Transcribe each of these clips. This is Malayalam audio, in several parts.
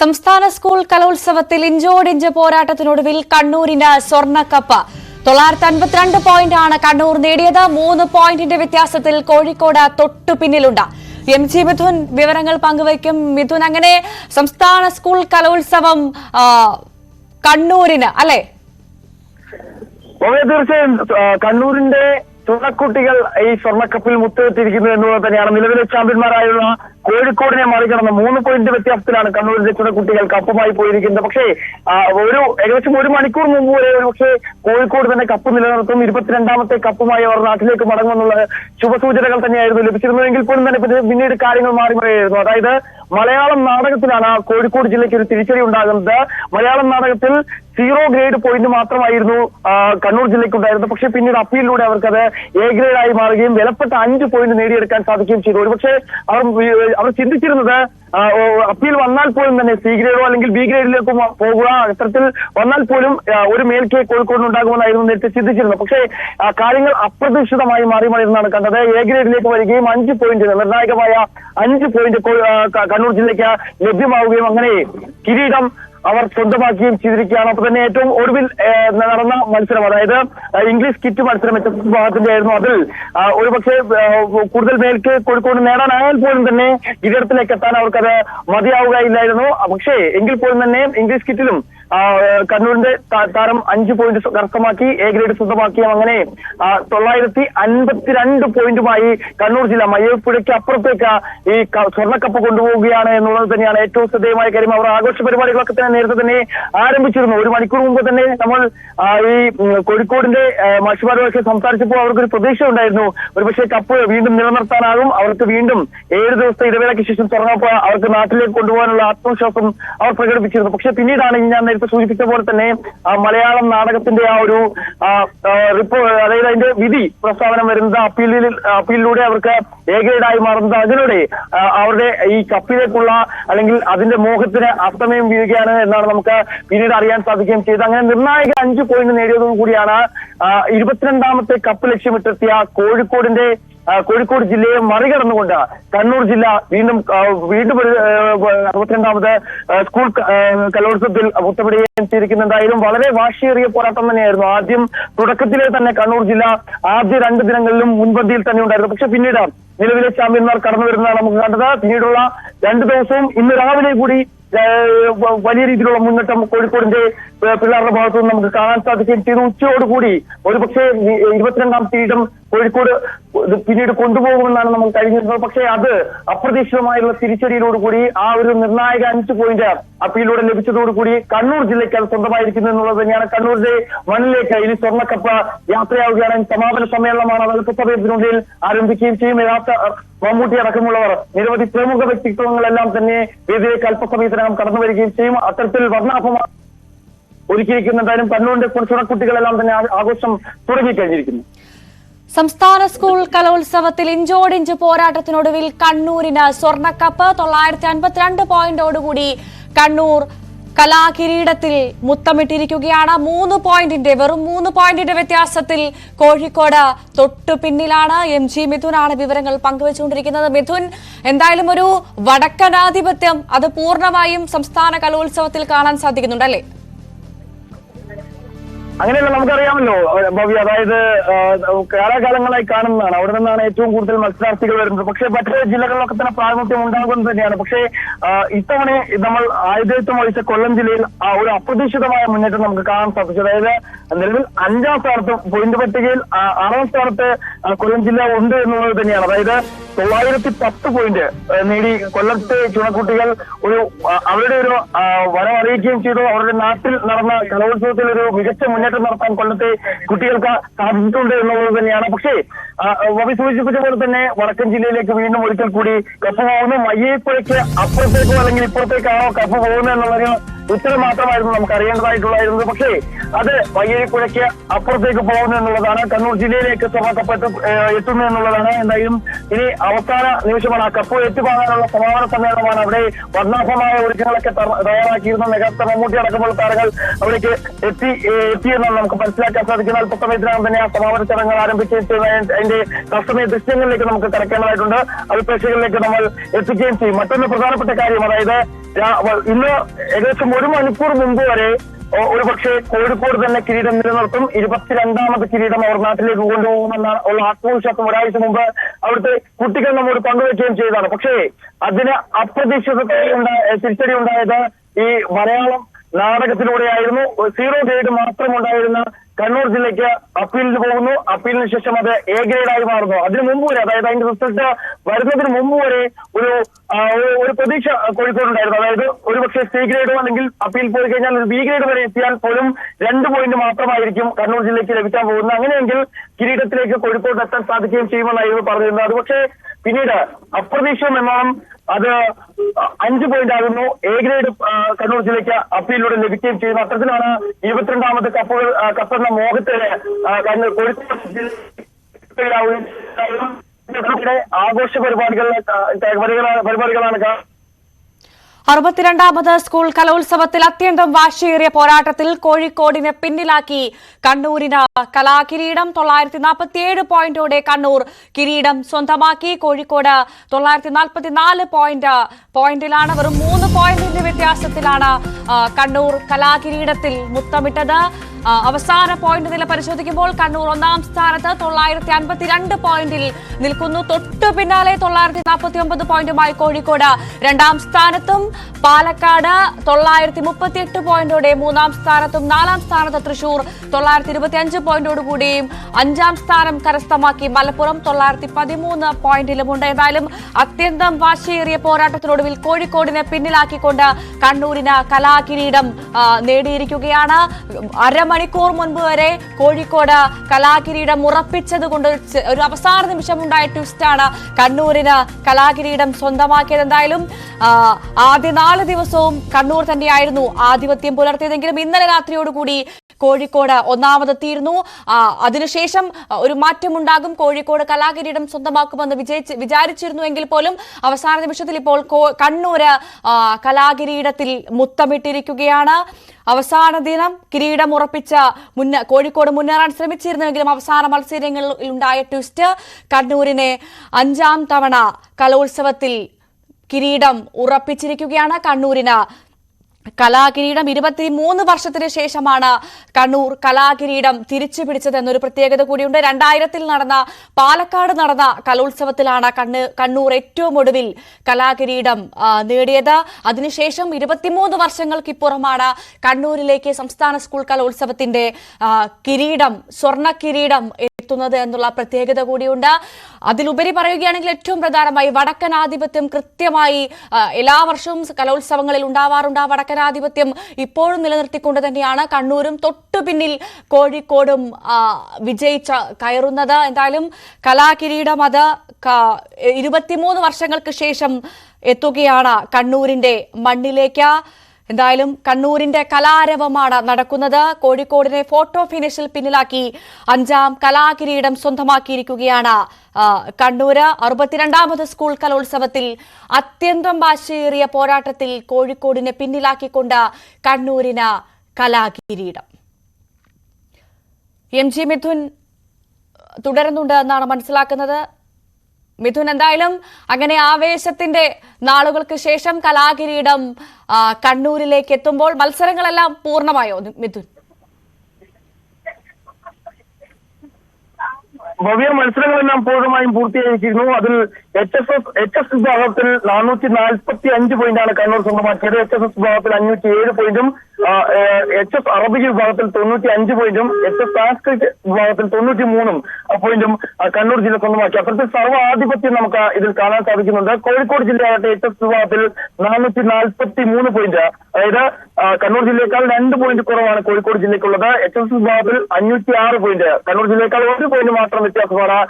സംസ്ഥാന സ്കൂൾ കലോത്സവത്തിൽ ഇഞ്ചോടിഞ്ച് പോരാട്ടത്തിനൊടുവിൽ കണ്ണൂരിന് സ്വർണക്കപ്പ് തൊള്ളായിരത്തി അൻപത്തിരണ്ട് ആണ് കണ്ണൂർ നേടിയത്. മൂന്ന് പോയിന്റിന്റെ വ്യത്യാസത്തിൽ കോഴിക്കോട് തൊട്ടു പിന്നിലുണ്ട്. എം ജി മിഥുൻ വിവരങ്ങൾ പങ്കുവയ്ക്കും. മിഥുൻ അങ്ങനെ സംസ്ഥാന സ്കൂൾ കലോത്സവം കണ്ണൂരിന് അല്ലെ? തീർച്ചയായും. കണ്ണൂരിന്റെ ചുണക്കുട്ടികൾ ഈ സ്വർണക്കപ്പിൽ മുത്തുവെത്തിയിരിക്കുന്നു എന്നുള്ളത് തന്നെയാണ്. നിലവിലെ ചാമ്പ്യന്മാരായുള്ള കോഴിക്കോടിനെ മറികടന്ന് മൂന്ന് പോയിന്റ് വ്യത്യാസത്തിലാണ് കണ്ണൂർ ജയിച്ചുള്ള കുട്ടികൾ കപ്പുമായി പോയിരിക്കുന്നത്. പക്ഷേ ഒരു ഏകദേശം ഒരു മണിക്കൂർ മുമ്പ് വരെ ഒരു പക്ഷേ കോഴിക്കോട് തന്നെ കപ്പ് നിലനിർത്തും ഇരുപത്തിരണ്ടാമത്തെ കപ്പുമായി അവർ നാട്ടിലേക്ക് മടങ്ങുമെന്നുള്ള ശുഭസൂചനകൾ തന്നെയായിരുന്നു ലഭിച്ചിരുന്നതെങ്കിൽ പോലും തന്നെ പിന്നീട് കാര്യങ്ങൾ മാറി മറിയായിരുന്നു. അതായത് മലയാളം നാടകത്തിലാണ് കോഴിക്കോട് ജില്ലയ്ക്ക് ഒരു തിരിച്ചടി ഉണ്ടാകുന്നത്. മലയാളം നാടകത്തിൽ സീറോ ഗ്രേഡ് പോയിന്റ് മാത്രമായിരുന്നു കണ്ണൂർ ജില്ലയ്ക്ക് ഉണ്ടായിരുന്നത് പക്ഷെ പിന്നീട് അപ്പീലിലൂടെ അവർക്കത് എ ഗ്രേഡായി മാറുകയും വിലപ്പെട്ട അഞ്ച് പോയിന്റ് നേടിയെടുക്കാൻ സാധിക്കുകയും ചെയ്തു. ഒരുപക്ഷെ അവർ അവർ ചിന്തിച്ചിരുന്നത് അപ്പീൽ വന്നാൽ പോലും തന്നെ സി ഗ്രേഡോ അല്ലെങ്കിൽ ബി ഗ്രേഡിലേക്കോ പോകുക അത്തരത്തിൽ വന്നാൽ പോലും ഒരു മേൽക്കെ കോഴിക്കോടിന് ഉണ്ടാകുമെന്നായിരുന്നു നേരത്തെ ചിന്തിച്ചിരുന്നത്. പക്ഷേ കാര്യങ്ങൾ അപ്രതീക്ഷിതമായി മാറി മറിയുന്നതാണ് കണ്ടത്. എ ഗ്രേഡിലേക്ക് വരികയും അഞ്ച് പോയിന്റ് നിർണായകമായ അഞ്ച് പോയിന്റ് കണ്ണൂർ ജില്ലയ്ക്ക് ലഭ്യമാവുകയും അങ്ങനെ കിരീടം അവർ സ്വന്തമാക്കുകയും ചെയ്തിരിക്കുകയാണ്. അപ്പൊ തന്നെ ഏറ്റവും ഒടുവിൽ നടന്ന മത്സരം അതായത് ഇംഗ്ലീഷ് കിറ്റ് മത്സരം എച്ച് എസ് ആയിരുന്നു അതിൽ ഒരുപക്ഷെ കൂടുതൽ മേൽക്ക് കോഴിക്കോട് നേടാനായാൽ പോലും തന്നെ കിരീടത്തിലേക്ക് എത്താൻ അവർക്കത് മതിയാവുകയില്ലായിരുന്നു. പക്ഷേ എങ്കിൽ പോലും തന്നെ ഇംഗ്ലീഷ് കിറ്റിലും കണ്ണൂരിന്റെ താരം അഞ്ച് പോയിന്റ് കരസ്ഥമാക്കി എ ഗ്രേഡ് സ്വന്തമാക്കി അങ്ങനെ തൊള്ളായിരത്തി അൻപത്തിരണ്ട് പോയിന്റുമായി കണ്ണൂർ ജില്ല മയ്യപ്പുഴയ്ക്ക് അപ്പുറത്തേക്ക് ഈ സ്വർണക്കപ്പ് കൊണ്ടുപോവുകയാണ് എന്നുള്ളത് തന്നെയാണ് ഏറ്റവും ശ്രദ്ധേയമായ കാര്യം. അവർ ആഘോഷ പരിപാടികളൊക്കെ തന്നെ നേരത്തെ തന്നെ ആരംഭിച്ചിരുന്നു. ഒരു മണിക്കൂർ മുമ്പ് തന്നെ നമ്മൾ ഈ കോഴിക്കോടിന്റെ മാഷിമാരുമൊക്കെ സംസാരിച്ചപ്പോൾ അവർക്കൊരു പ്രതീക്ഷ ഉണ്ടായിരുന്നു. ഒരുപക്ഷെ കപ്പ് വീണ്ടും നിലനിർത്താനാകും. അവർക്ക് വീണ്ടും ഏഴ് ദിവസത്തെ ഇടവേളയ്ക്ക് ശേഷം സ്വർണക്കപ്പ് അവർക്ക് നാട്ടിലേക്ക് കൊണ്ടുപോകാനുള്ള ആത്മവിശ്വാസം അവർ പ്രകടിപ്പിച്ചിരുന്നു. പക്ഷെ പിന്നീടാണ് ഞാൻ നേരത്തെ സൂചിപ്പിച്ച പോലെ തന്നെ മലയാളം നാടകത്തിന്റെ ആ ഒരു റിപ്പോർട്ട് അതായത് അതിന്റെ വിധി പ്രസ്താവന വരുന്നത് അപ്പീലിൽ അപ്പീലിലൂടെ അവർക്ക് ഏകേടായി മാറുന്നത് അതിലൂടെ അവരുടെ ഈ കപ്പിലേക്കുള്ള അല്ലെങ്കിൽ അതിന്റെ മോഹത്തിന് അസ്തമയം വീഴുകയാണ് എന്നാണ് നമുക്ക് പിന്നീട് അറിയാൻ സാധിക്കുകയും ചെയ്തത്. അങ്ങനെ നിർണായക അഞ്ച് പോയിന്റ് നേടിയതും കൂടിയാണ് ആ, ഇരുപത്തിരണ്ടാമത്തെ കപ്പ് ലക്ഷ്യമിട്ടെത്തിയ കോഴിക്കോടിന്റെ കോഴിക്കോട് ജില്ലയെ മറികടന്നുകൊണ്ട് കണ്ണൂർ ജില്ല വീണ്ടും വീണ്ടും ഒരു അറുപത്തിരണ്ടാമത് സ്കൂൾ കലോത്സവത്തിൽ മുത്തമിടുകയും ചെയ്തിരിക്കുന്നുണ്ടായാലും വളരെ വാശിയേറിയ പോരാട്ടം തന്നെയായിരുന്നു. ആദ്യം തുടക്കത്തിലെ തന്നെ കണ്ണൂർ ജില്ല ആദ്യ രണ്ട് ദിനങ്ങളിലും മുൻപന്തിയിൽ തന്നെ ഉണ്ടായിരുന്നു. പക്ഷെ പിന്നീട് നിലവിലെ ചാമ്പ്യന്മാർ കടന്നു വരുന്നതാണ് നമുക്ക് കണ്ടത്. പിന്നീടുള്ള രണ്ട് ദിവസവും ഇന്ന് രാവിലെ കൂടി വലിയ രീതിയിലുള്ള മുന്നേറ്റം കോഴിക്കോടിന്റെ പിള്ളേരുടെ ഭാഗത്തു നിന്ന് നമുക്ക് കാണാൻ സാധിക്കുകയും ചെയ്തു ഉച്ചയോടുകൂടി ഒരുപക്ഷെ ഇരുപത്തിരണ്ടാം കിരീടം കോഴിക്കോട് പിന്നീട് കൊണ്ടുപോകുമെന്നാണ് നമുക്ക് കഴിഞ്ഞിരുന്നത്. പക്ഷേ അത് അപ്രതീക്ഷിതമായുള്ള തിരിച്ചടിയിലോടുകൂടി ആ ഒരു നിർണായക അഞ്ച് പോയിന്റ് അപ്പീലിലൂടെ ലഭിച്ചതോടുകൂടി കണ്ണൂർ ജില്ലയ്ക്ക് അത് സ്വന്തമായിരിക്കുന്നു എന്നുള്ളത് തന്നെയാണ്. കണ്ണൂരിലെ മണ്ണിലേക്ക് ഇനി സ്വർണക്കപ്പ് യാത്രയാവുകയാണ്. സമാപന സമ്മേളനമാണ് അല്പസമയത്തിനുള്ളിൽ ആരംഭിക്കുകയും ചെയ്യും. യഥാർത്ഥ മമ്മൂട്ടി അടക്കമുള്ളവർ നിരവധി പ്രമുഖ വ്യക്തിത്വങ്ങളെല്ലാം തന്നെ വേദിയിലേക്ക് അല്പസമയത്തിനകം കടന്നു വരികയും ചെയ്യും. അത്തരത്തിൽ വർണാഭമാണ് ഒരുക്കിയിരിക്കുന്ന എന്തായാലും കണ്ണൂരിന്റെ കുട്ടികളെല്ലാം തന്നെ ആഘോഷം തുടങ്ങി കഴിഞ്ഞിരിക്കുന്നു സംസ്ഥാന സ്കൂൾ കലോത്സവത്തിൽ ഇഞ്ചോടിഞ്ച് പോരാട്ടത്തിനൊടുവിൽ കണ്ണൂരിന് സ്വർണക്കപ്പ് തൊള്ളായിരത്തി അൻപത്തിരണ്ട് പോയിന്റോടുകൂടി കണ്ണൂർ കലാകിരീടത്തിൽ മുത്തമിട്ടിരിക്കുകയാണ്. മൂന്ന് പോയിന്റിന്റെ വെറും മൂന്ന് പോയിന്റിന്റെ വ്യത്യാസത്തിൽ കോഴിക്കോട് തൊട്ടു പിന്നിലാണ്. എം ജി മിഥുനാണ് വിവരങ്ങൾ പങ്കുവച്ചുകൊണ്ടിരിക്കുന്നത്. മിഥുൻ എന്തായാലും ഒരു വടക്കനാധിപത്യം അത് പൂർണമായും സംസ്ഥാന കലോത്സവത്തിൽ കാണാൻ സാധിക്കുന്നുണ്ടല്ലേ അങ്ങനെയല്ല നമുക്കറിയാമല്ലോ. ഭവ്യ അതായത് കാലാകാലങ്ങളായി കാണുന്നതാണ്. അവിടെ നിന്നാണ് ഏറ്റവും കൂടുതൽ മത്സരാർത്ഥികൾ വരുന്നത്. പക്ഷേ മറ്റു ജില്ലകളിലൊക്കെ തന്നെ പ്രാതിനിധ്യം ഉണ്ടാകുന്നത് തന്നെയാണ്. പക്ഷേ ഇത്തവണ നമ്മൾ ആയുധത്വം വഹിച്ച കൊല്ലം ജില്ലയിൽ ആ ഒരു അപ്രതീക്ഷിതമായ മുന്നേറ്റം നമുക്ക് കാണാൻ സാധിച്ചു. അതായത് നിലവിൽ അഞ്ചാം സ്ഥാനത്ത് പോയിന്റ് പട്ടികയിൽ ആറാം സ്ഥാനത്ത് കൊല്ലം ജില്ല ഉണ്ട് എന്നുള്ളത് തന്നെയാണ്. അതായത് തൊള്ളായിരത്തി പത്ത് പോയിന്റ് നേടി കൊല്ലത്തെ ചുണക്കുട്ടികൾ ഒരു അവരുടെ ഒരു വരവറിയിക്കുകയും ചെയ്തു. അവരുടെ നാട്ടിൽ നടന്ന കലോത്സവത്തിൽ ഒരു മികച്ച മുന്നേറ്റം നടത്താൻ കൊല്ലത്തെ കുട്ടികൾക്ക് സാധിച്ചിട്ടുണ്ട് എന്നുള്ളത് തന്നെയാണ്. പക്ഷേ ആ, വവി സൂചിപ്പിച്ച പോലെ തന്നെ വടക്കൻ ജില്ലയിലേക്ക് വീണ്ടും ഒരിക്കൽ കൂടി കപ്പ് പോകുന്നു. മയ്യപ്പുഴയ്ക്ക് അപ്പുറത്തേക്കോ അല്ലെങ്കിൽ ഇപ്പുറത്തേക്കാണോ കപ്പ് പോകുന്നത് എന്നുള്ളൊരു ഉത്തരം മാത്രമായിരുന്നു നമുക്ക് അറിയേണ്ടതായിട്ടുള്ളായിരുന്നത് പക്ഷേ അത് വയ്യഴിപ്പുഴയ്ക്ക് അപ്പുറത്തേക്ക് പോകുന്നു എന്നുള്ളതാണ്. കണ്ണൂർ ജില്ലയിലേക്ക് സഭാകപ്പെട്ട് എത്തുന്നു എന്നുള്ളതാണ്. എന്തായാലും ഇനി അവസാന നിമിഷമാണ്. ആ കപ്പ് ഏറ്റുവാങ്ങാനുള്ള സമാപന സമ്മേളനമാണ് അവിടെ വർണാഭമായ ഒരുക്കങ്ങളൊക്കെ തയ്യാറാക്കിയിരുന്ന. മെഗാസ്റ്റാർ മമ്മൂട്ടി അടക്കമുള്ള താരങ്ങൾ അവിടേക്ക് എത്തി എത്തിയെന്നാണ് നമുക്ക് മനസ്സിലാക്കാൻ സാധിക്കുന്ന അല്പസമയത്തിനകം തന്നെ ആ സമാപന ചടങ്ങുകൾ ആരംഭിക്കുകയും അതിന്റെ തത്സമയ ദൃശ്യങ്ങളിലേക്ക് നമുക്ക് കിടക്കേണ്ടതായിട്ടുണ്ട്. അത് പ്രേക്ഷകരിലേക്ക് നമ്മൾ എത്തിക്കുകയും ചെയ്യും. മറ്റൊന്ന് പ്രധാനപ്പെട്ട കാര്യം അതായത് ഇന്ന് ഏകദേശം ഒരു മണിക്കൂർ മുമ്പ് വരെ ഒരു പക്ഷേ കോഴിക്കോട് തന്നെ കിരീടം നിലനിർത്തും. ഇരുപത്തിരണ്ടാമത് കിരീടം അവർ നാട്ടിലേക്ക് കൊണ്ടുപോകുമെന്ന ഉള്ള ആത്മവിശ്വാസം ഒരാഴ്ച മുമ്പ് അവിടുത്തെ കുട്ടികൾ നമ്മോട് പങ്കുവയ്ക്കുകയും ചെയ്തതാണ്. പക്ഷേ അതിന് അപ്രതീക്ഷിത തിരിച്ചടി ഉണ്ടായത് ഈ മലയാളം നാടകത്തിലൂടെയായിരുന്നു. സീറോ ഗ്രേഡ് മാത്രം ഉണ്ടായിരുന്ന കണ്ണൂർ ജില്ലയ്ക്ക് അപ്പീലിന് പോകുന്നു. അപ്പീലിന് ശേഷം അത് എ ഗ്രേഡായി മാറുന്നു. അതിന് മുമ്പ് വരെ അതായത് അതിന്റെ റിസൾട്ട് വരുന്നതിന് മുമ്പ് വരെ ഒരു ഒരു- പ്രതീക്ഷ കോഴിക്കോടുണ്ടായിരുന്നു. അതായത് ഒരുപക്ഷെ സി ഗ്രേഡോ അല്ലെങ്കിൽ അപ്പീൽ പോയി കഴിഞ്ഞാൽ ഒരു ബി ഗ്രേഡ് വരെ എത്തിയാൽ പോലും രണ്ട് പോയിന്റ് മാത്രമായിരിക്കും കണ്ണൂർ ജില്ലയ്ക്ക് ലഭിക്കാൻ പോകുന്നത്. അങ്ങനെയെങ്കിൽ കിരീടത്തിലേക്ക് കോഴിക്കോട് എത്താൻ സാധിക്കുകയും ചെയ്യുമെന്നായിരുന്നു പറഞ്ഞിരുന്നത്. അത് പക്ഷേ പിന്നീട് അപ്രതീക്ഷിതം എന്നോണം അത് അഞ്ച് പോയിന്റ് ആകുന്നു. എ ഗ്രേഡ് കണ്ണൂർ ജില്ലയ്ക്ക് അപ്പീലിലൂടെ ലഭിക്കുകയും ചെയ്യുന്നു അത്തരത്തിലാണ് ഇരുപത്തിരണ്ടാമത് കപ്പുകൾ കപ്പറിന്റെ മോഹത്തിന് കോഴിക്കോട് ആഘോഷ പരിപാടികളിലെ പരിപാടികളാണ് പരിപാടികളാണ് കാ- അറുപത്തിരണ്ടാമത് സ്കൂൾ കലോത്സവത്തിൽ അത്യന്തം വാശിയേറിയ പോരാട്ടത്തിൽ കോഴിക്കോടിനെ പിന്നിലാക്കി കണ്ണൂരിന് കലാകിരീടം തൊള്ളായിരത്തി നാൽപ്പത്തിയേഴ് പോയിന്റോടെ കണ്ണൂർ കിരീടം സ്വന്തമാക്കി. കോഴിക്കോട് തൊള്ളായിരത്തി നാൽപ്പത്തിനാല് പോയിന്റ് പോയിന്റിലാണ്. വെറും മൂന്ന് പോയിന്റിന്റെ വ്യത്യാസത്തിലാണ് കണ്ണൂർ കലാകിരീടത്തിൽ മുത്തമിട്ടത്. അവസാന പോയിന്റ് നില പരിശോധിക്കുമ്പോൾ കണ്ണൂർ ഒന്നാം സ്ഥാനത്ത് തൊള്ളായിരത്തി അൻപത്തിരണ്ട് പോയിന്റിൽ നിൽക്കുന്നു. തൊട്ടു പിന്നാലെ തൊള്ളായിരത്തി നാൽപ്പത്തി ഒമ്പത് പോയിന്റുമായി കോഴിക്കോട് രണ്ടാം സ്ഥാനത്തും. പാലക്കാട് തൊള്ളായിരത്തി മുപ്പത്തി എട്ട് പോയിന്റോടെ മൂന്നാം സ്ഥാനത്തും. നാലാം സ്ഥാനത്ത് തൃശൂർ തൊള്ളായിരത്തി ഇരുപത്തി അഞ്ച് പോയിന്റോടുകൂടിയും അഞ്ചാം സ്ഥാനം കരസ്ഥമാക്കി മലപ്പുറം തൊള്ളായിരത്തി പതിമൂന്ന് പോയിന്റിലുമുണ്ട്. ഏതായാലും അത്യന്തം വാശിയേറിയ പോരാട്ടത്തിനൊടുവിൽ കോഴിക്കോടിനെ പിന്നിലാക്കിക്കൊണ്ട് കണ്ണൂരിന് കലാകിരീടം നേടിയിരിക്കുകയാണ്. അരമണിക്കൂർ മുൻപ് വരെ കോഴിക്കോട് കലാകിരീടം ഉറപ്പിച്ചതുകൊണ്ട് ഒരു ചെ- ഒരു അവസാന നിമിഷമുണ്ടായ ട്വിസ്റ്റാണ് കണ്ണൂരിന് കലാകിരീടം സ്വന്തമാക്കിയത്. എന്തായാലും ആദ്യ നാല് ദിവസവും കണ്ണൂർ തന്നെയായിരുന്നു ആധിപത്യം പുലർത്തിയതെങ്കിലും ഇന്നലെ രാത്രിയോടുകൂടി കോഴിക്കോട് ഒന്നാമതെത്തിയിരുന്നു അതിനുശേഷം ഒരു മാറ്റമുണ്ടാകും. കോഴിക്കോട് കലാകിരീടം സ്വന്തമാക്കുമെന്ന് വിജയിച്ച് വിചാരിച്ചിരുന്നുവെങ്കിൽ പോലും അവസാന നിമിഷത്തിൽ ഇപ്പോൾ കണ്ണൂർ കലാകിരീടത്തിൽ മുത്തമിട്ടിരിക്കുകയാണ്. അവസാന ദിനം കിരീടം ഉറപ്പിച്ച മുന്ന കോഴിക്കോട് മുന്നേറാൻ ശ്രമിച്ചിരുന്നുവെങ്കിലും അവസാന മത്സരങ്ങളിൽ ഉണ്ടായ ട്വിസ്റ്റ് കണ്ണൂരിനെ അഞ്ചാം തവണ കലോത്സവത്തിൽ കിരീടം ഉറപ്പിച്ചിരിക്കുകയാണ്. കണ്ണൂരിന് കലാകിരീടം ഇരുപത്തി മൂന്ന് വർഷത്തിന് ശേഷമാണ് കണ്ണൂർ കലാകിരീടം തിരിച്ചു പിടിച്ചത് എന്നൊരു പ്രത്യേകത കൂടിയുണ്ട്. രണ്ടായിരത്തിൽ നടന്ന പാലക്കാട് നടന്ന കലോത്സവത്തിലാണ് കണ്ണ് കണ്ണൂർ ഏറ്റവും ഒടുവിൽ കലാകിരീടം നേടിയത്. അതിനുശേഷം ഇരുപത്തിമൂന്ന് വർഷങ്ങൾക്കിപ്പുറമാണ് കണ്ണൂരിലേക്ക് സംസ്ഥാന സ്കൂൾ കലോത്സവത്തിന്റെ കിരീടം സ്വർണ കിരീടം എത്തുന്നത് എന്നുള്ള പ്രത്യേകത കൂടിയുണ്ട്. അതിലുപരി പറയുകയാണെങ്കിൽ ഏറ്റവും പ്രധാനമായി വടക്കനാധിപത്യം കൃത്യമായി എല്ലാ വർഷവും കലോത്സവങ്ങളിൽ ഉണ്ടാവാറുണ്ട് ആ വടക്കനാധിപത്യം ഇപ്പോഴും നിലനിർത്തിക്കൊണ്ട് തന്നെയാണ് കണ്ണൂരും തൊട്ടു പിന്നിൽ കോഴിക്കോടും വിജയിച്ച കയറുന്നത്. എന്തായാലും കലാകിരീടം അത് ഇരുപത്തിമൂന്ന് വർഷങ്ങൾക്ക് ശേഷം എത്തുകയാണ് കണ്ണൂരിന്റെ മണ്ണിലേക്ക്. എന്തായാലും കണ്ണൂരിന്റെ കലാരവമാണ് നടക്കുന്നത്. കോഴിക്കോടിനെ ഫോട്ടോ ഫിനിഷിൽ പിന്നിലാക്കി അഞ്ചാം കലാകിരീടം സ്വന്തമാക്കിയിരിക്കുകയാണ് കണ്ണൂര്. അറുപത്തിരണ്ടാമത് സ്കൂൾ കലോത്സവത്തിൽ അത്യന്തം വാശിയേറിയ പോരാട്ടത്തിൽ കോഴിക്കോടിനെ പിന്നിലാക്കിക്കൊണ്ട് കണ്ണൂരിന് കലാകിരീടം. എം ജി മിഥുൻ തുടരുന്നുണ്ട് എന്നാണ് മനസ്സിലാക്കുന്നത്. മിഥുൻ എന്തായാലും അങ്ങനെ ആവേശത്തിന്റെ നാളുകൾക്ക് ശേഷം കലാകിരീടം കണ്ണൂരിലേക്ക് എത്തുമ്പോൾ മത്സരങ്ങളെല്ലാം പൂർണമായോ മിഥുൻ? ഭവ്യ മത്സരങ്ങളെല്ലാം പൂർണമായും പൂർത്തിയായിരിക്കുന്നു അതിൽ H S S H S വിഭാഗത്തിൽ നാനൂറ്റി നാൽപ്പത്തി അഞ്ച് പോയിന്റാണ് കണ്ണൂർ സ്വന്തമാക്കിയത്. എച്ച് എസ് എസ് വിഭാഗത്തിൽ അഞ്ഞൂറ്റി ഏഴ് പോയിന്റും എച്ച് എഫ് അറബിക് വിഭാഗത്തിൽ തൊണ്ണൂറ്റി അഞ്ച് പോയിന്റും എച്ച് എഫ് സാംസ്കൃതിക് വിഭാഗത്തിൽ തൊണ്ണൂറ്റി മൂന്നും പോയിന്റും കണ്ണൂർ ജില്ല സ്വന്തമാക്കി അത്തരത്തിൽ സർവ ആധിപത്യം നമുക്ക് ഇതിൽ കാണാൻ സാധിക്കുന്നുണ്ട്. കോഴിക്കോട് ജില്ലയാകട്ടെ എച്ച് എഫ് വിഭാഗത്തിൽ നാനൂറ്റി നാൽപ്പത്തി മൂന്ന് പോയിന്റ്. അതായത് കണ്ണൂർ ജില്ലയേക്കാൾ രണ്ട് പോയിന്റ് കുറവാണ് കോഴിക്കോട് ജില്ലയ്ക്കുള്ളത്. എച്ച് എസ് വിഭാഗത്തിൽ അഞ്ഞൂറ്റി ആറ് പോയിന്റ്. കണ്ണൂർ ജില്ലയേക്കാൾ ഒരു പോയിന്റ് മാത്രം വ്യത്യാസമാണ്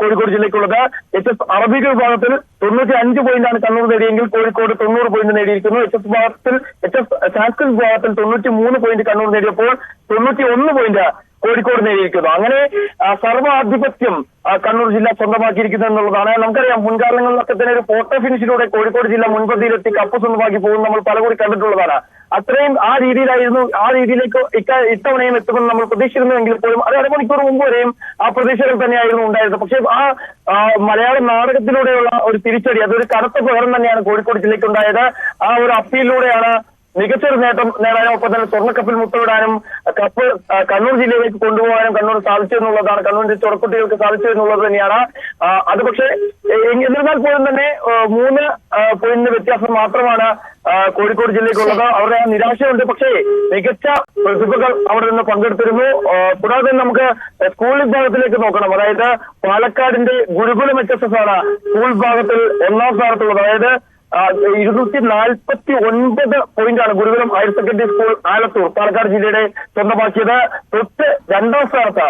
കോഴിക്കോട് ജില്ലയ്ക്കുള്ളത്. എച്ച് എസ് അറബിക് വിഭാഗത്തിൽ തൊണ്ണൂറ്റി അഞ്ച് പോയിന്റാണ് കണ്ണൂർ നേടിയെങ്കിൽ കോഴിക്കോട് തൊണ്ണൂറ് പോയിന്റ് നേടിയിരിക്കുന്നു. എച്ച് എസ് വിഭാഗത്തിൽ എച്ച് എസ് സാൻസ്ക്രിറ്റ് വിഭാഗത്തിൽ തൊണ്ണൂറ്റി മൂന്ന് പോയിന്റ് കണ്ണൂർ നേടിയപ്പോൾ തൊണ്ണൂറ്റി ഒന്ന് പോയിന്റ് കോഴിക്കോട് നേടിയിരിക്കുന്നു. അങ്ങനെ സർവാധിപത്യം കണ്ണൂർ ജില്ല സ്വന്തമാക്കിയിരിക്കുന്നു എന്നുള്ളതാണ്. നമുക്കറിയാം മുൻകാലങ്ങളിലൊക്കെ തന്നെ ഒരു ഫോട്ടോ ഫിനിഷിലൂടെ കോഴിക്കോട് ജില്ല മുൻപന്തിയിലെത്തി കപ്പ് സ്വന്തമാക്കി പോകും നമ്മൾ പലകൂടി കണ്ടിട്ടുള്ളതാണ്. അത്രയും ആ രീതിയിലായിരുന്നു ആ രീതിയിലേക്ക് ഇക്ക ഇത്തവണയും എത്തുമെന്ന് നമ്മൾ പ്രതീക്ഷിച്ചിരുന്നുവെങ്കിൽ പോലും അത് അരമണിക്കൂർ മുമ്പ് വരെയും ആ പ്രതീക്ഷകൾ തന്നെയായിരുന്നു ഉണ്ടായിരുന്നത്. പക്ഷേ ആ മലയാള നാടകത്തിലൂടെയുള്ള ഒരു തിരിച്ചടി അതൊരു കനത്ത പകരം തന്നെയാണ് കോഴിക്കോട് ജില്ലയ്ക്ക് ഉണ്ടായത് ആ ഒരു അപ്പീലിലൂടെയാണ് മികച്ചൊരു നേട്ടം നേടാനും ഒപ്പം തന്നെ സ്വർണക്കപ്പിൽ മുട്ടവിടാനും കപ്പ് കണ്ണൂർ ജില്ലയിലേക്ക് കൊണ്ടുപോകാനും കണ്ണൂർ സാധിച്ചു എന്നുള്ളതാണ്. കണ്ണൂരിന്റെ ചുറക്കുട്ടികൾക്ക് സാധിച്ചു എന്നുള്ളത് തന്നെയാണ്. അത് പക്ഷേ എന്നിരുന്നാൽ പോലും തന്നെ മൂന്ന് പോയിന്റിന്റെ പോയിന്റ് വ്യത്യാസം മാത്രമാണ് കോഴിക്കോട് ജില്ലയ്ക്കുള്ളത് അവരുടെ നിരാശയുണ്ട്. പക്ഷേ മികച്ച പ്രതിഭകൾ അവിടെ നിന്ന് പങ്കെടുത്തിരുന്നു. കൂടാതെ തന്നെ നമുക്ക് സ്കൂൾ വിഭാഗത്തിലേക്ക് നോക്കണം. അതായത് പാലക്കാടിന്റെ ഗുരുകുലം എച്ച് എസ് എസ് ആണ് സ്കൂൾ വിഭാഗത്തിൽ ഒന്നാം സ്ഥാനത്തുള്ളത്. അതായത് ഇരുന്നൂറ്റി നാൽപ്പത്തി ഒൻപത് പോയിന്റാണ് Gurukulam higher secondary school Alathur Palakkad ജില്ലയുടെ സ്വന്തമാക്കിയത്. തൊട്ട് രണ്ടാം സ്ഥാനത്ത്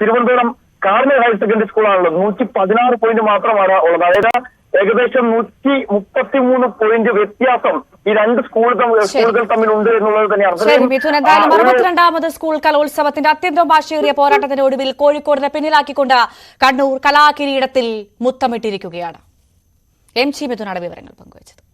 തിരുവനന്തപുരം കാർമൽ ഹയർ സെക്കൻഡറി സ്കൂളാണുള്ളത്. നൂറ്റി പതിനാറ് പോയിന്റ് മാത്രമാണ് ഉള്ളത്. അതായത് ഏകദേശം നൂറ്റി മുപ്പത്തിമൂന്ന് പോയിന്റ് വ്യത്യാസം ഈ രണ്ട് സ്കൂൾ സ്കൂളുകൾ തമ്മിൽ- ഉണ്ട് തമ്മിലുണ്ട് എന്നുള്ളത് തന്നെയാണ്. അറുപത്തിരണ്ടാമത് സ്കൂൾ കലോത്സവത്തിന്റെ അത്യന്തം ഭാഷയേറിയ പോരാട്ടത്തിന്റെ ഒടുവിൽ കോഴിക്കോടിനെ പിന്നിലാക്കിക്കൊണ്ട് കണ്ണൂർ കലാകിരീടത്തിൽ മുത്തമിട്ടിരിക്കുകയാണ്. എം മിഥുനാണ് വിവരങ്ങൾ പങ്കുവച്ചത്.